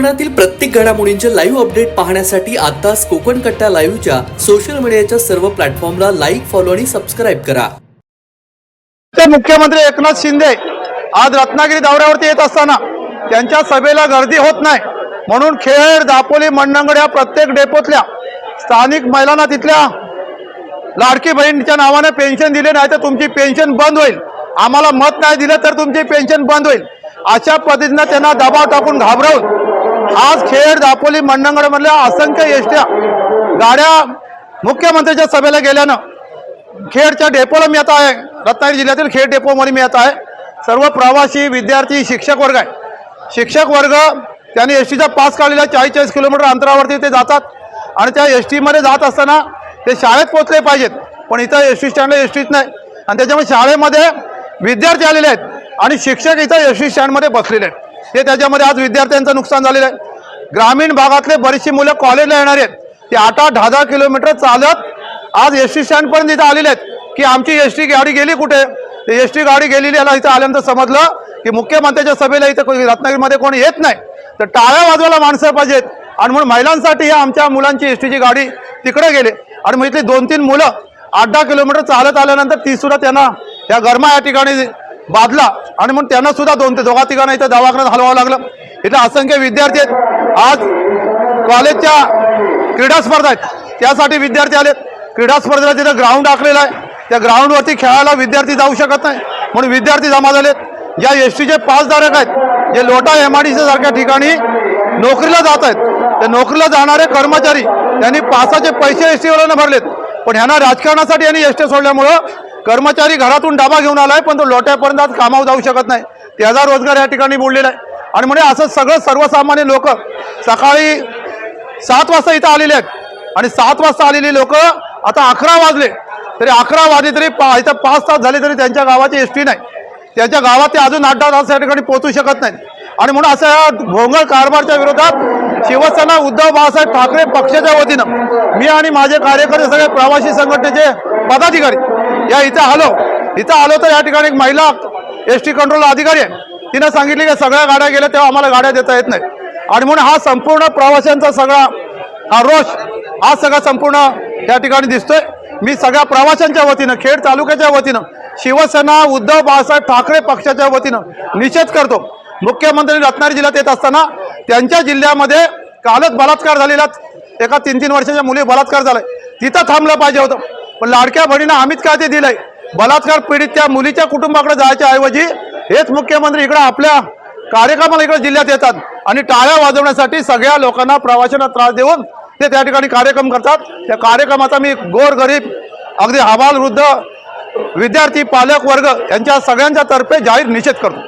कोकणातील प्रत्येक घडामोडींचे लाईव्ह अपडेट पाहण्यासाठी आताच कोकण कट्टा लाईव्हच्या सोशल मीडियाच्या सर्व प्लॅटफॉर्मला लाईक फॉलो आणि सबस्क्राईब करा. मुख्यमंत्री एकनाथ शिंदे आज रत्नागिरी दौऱ्यावरती येत असताना त्यांच्या सभेला गर्दी होत नाही. म्हणून खेड दापोली मंडणगड या प्रत्येक डेपोतल्या स्थानिक महिलांना तिथल्या लाडकी बहीणच्या नावाने पेन्शन दिले नाही तर तुमची पेन्शन बंद होईल. आम्हाला मत नाही दिलं तर तुमची पेन्शन बंद होईल. अशा पद्धतीनं त्यांना दबाव टाकून घाबरवून आज खेड दापोली मंडणगडमधल्या असंख्य एसट्या गाड्या मुख्यमंत्र्यांच्या सभेला गेल्यानं खेडच्या डेपोला मी आता आहे. रत्नागिरी जिल्ह्यातील खेड डेपोमध्ये मी आता आहे. सर्व प्रवासी विद्यार्थी शिक्षक वर्ग आहे. शिक्षक वर्ग त्यांनी एस टीचा पास काढलेला चाळीस चाळीस किलोमीटर अंतरावरती ते जातात. आणि त्या एस टीमध्ये जात असताना ते शाळेत पोचले पाहिजेत. पण इथं एस टी स्टँडला एस टीच नाही. आणि त्याच्यामुळे शाळेमध्ये विद्यार्थी आलेले आहेत. आणि शिक्षक इथं एस टी स्टँडमध्ये बसलेले आहेत. हे त्याच्यामध्ये आज विद्यार्थ्यांचं नुकसान झालेलं आहे. ग्रामीण भागातले बरीचशी मुलं कॉलेजला येणार आहेत. ते आठ आठ दहा दहा किलोमीटर चालत आज एस टी स्टँडपर्यंत इथं आलेले आहेत. की आमची एस टी गाडी गेली कुठे? ते एस टी गाडी गेलेली याला इथं आल्यानंतर समजलं की मुख्यमंत्र्यांच्या सभेला इथं रत्नागिरीमध्ये कोणी येत नाही. तर टाळ्या वाजवायला माणसं पाहिजेत. आणि म्हणून महिलांसाठी ह्या आमच्या मुलांची एस टीची गाडी तिकडे गेली. आणि मग इथली दोन तीन मुलं आठ दहा किलोमीटर चालत आल्यानंतर ती सुद्धा त्यांना त्या गरमा या ठिकाणी बादला. आणि म्हणून त्यांना सुद्धा दोन ते दोघा ठिकाणी इथं दवाखान्यात हलवावं लागलं. इथं असंख्य विद्यार्थी आहेत. आज कॉलेजच्या क्रीडा स्पर्धा आहेत. त्यासाठी विद्यार्थी आलेत. क्रीडा स्पर्धेला तिथं ग्राउंड आखलेलं आहे. त्या ग्राउंडवरती खेळायला विद्यार्थी जाऊ शकत नाही. म्हणून विद्यार्थी जमा झालेत. ज्या एस टीचे पासधारक आहेत. जे लोटा एम आय डी सारख्या ठिकाणी नोकरीला जात आहेत. ते नोकरीला जाणारे कर्मचारी त्यांनी पासाचे पैसे एस टीवाल्यांना भरलेत. पण ह्यांना राजकारणासाठी यांनी एस टी सोडल्यामुळं कर्मचारी घरातून डाबा घेऊन आला आहे पण तो लोट्यापर्यंत आज कामावर जाऊ शकत नाही. त्याचा रोजगार या ठिकाणी बुडलेला आहे. आणि म्हणजे असं सगळं सर्वसामान्य लोक सकाळी सात वाजता इथं आलेले आहेत. आणि सात वाजता आलेली लोक आता अकरा वाजले तरी अकरा वाजले तरी पा इथं पाच तास झाले तरी त्यांच्या गावाची एस टी नाही. त्यांच्या गावात ते अजून आठ दहा तास या ठिकाणी पोहोचू शकत नाहीत. आणि म्हणून असं या भोंगळ कारभारच्या विरोधात शिवसेना उद्धव बाळासाहेब ठाकरे पक्षाच्या वतीनं मी आणि माझे कार्यकर्ते सगळे प्रवासी संघटनेचे पदाधिकारी या इथं आलो. इथं आलो तर या ठिकाणी एक महिला एस टी कंट्रोल अधिकारी आहे. तिनं सांगितली की सगळ्या गाड्या गेल्या तेव्हा आम्हाला गाड्या देता येत नाही. आणि म्हणून हा संपूर्ण प्रवाशांचा सगळा हा रोष हा सगळा संपूर्ण त्या ठिकाणी दिसतोय. मी सगळ्या प्रवाशांच्या वतीनं खेड तालुक्याच्या वतीनं शिवसेना उद्धव बाळासाहेब ठाकरे पक्षाच्या वतीनं निषेध करतो. मुख्यमंत्री रत्नागिरी जिल्ह्यात येत असताना त्यांच्या जिल्ह्यामध्ये कालच बलात्कार झालेला एका तीन तीन वर्षाच्या मुली बलात्कार झालाय तिथं थांबलं पाहिजे होतं. पण लाडक्या बहिणीनं आम्हीच काय ते दिलंय? बलात्कार पीडित त्या मुलीच्या कुटुंबाकडे जायच्या ऐवजी हेच मुख्यमंत्री इकडं आपल्या कार्यक्रमाला इकडे जिल्ह्यात येतात आणि टाळ्या वाजवण्यासाठी सगळ्या लोकांना प्रवाशांना त्रास देऊन ते त्या ठिकाणी कार्यक्रम करतात. त्या कार्यक्रमाचा मी गोरगरीब अगदी हवाल वृद्ध विद्यार्थी पालक वर्ग यांच्या सगळ्यांच्या तर्फे जाहीर निषेध करतो.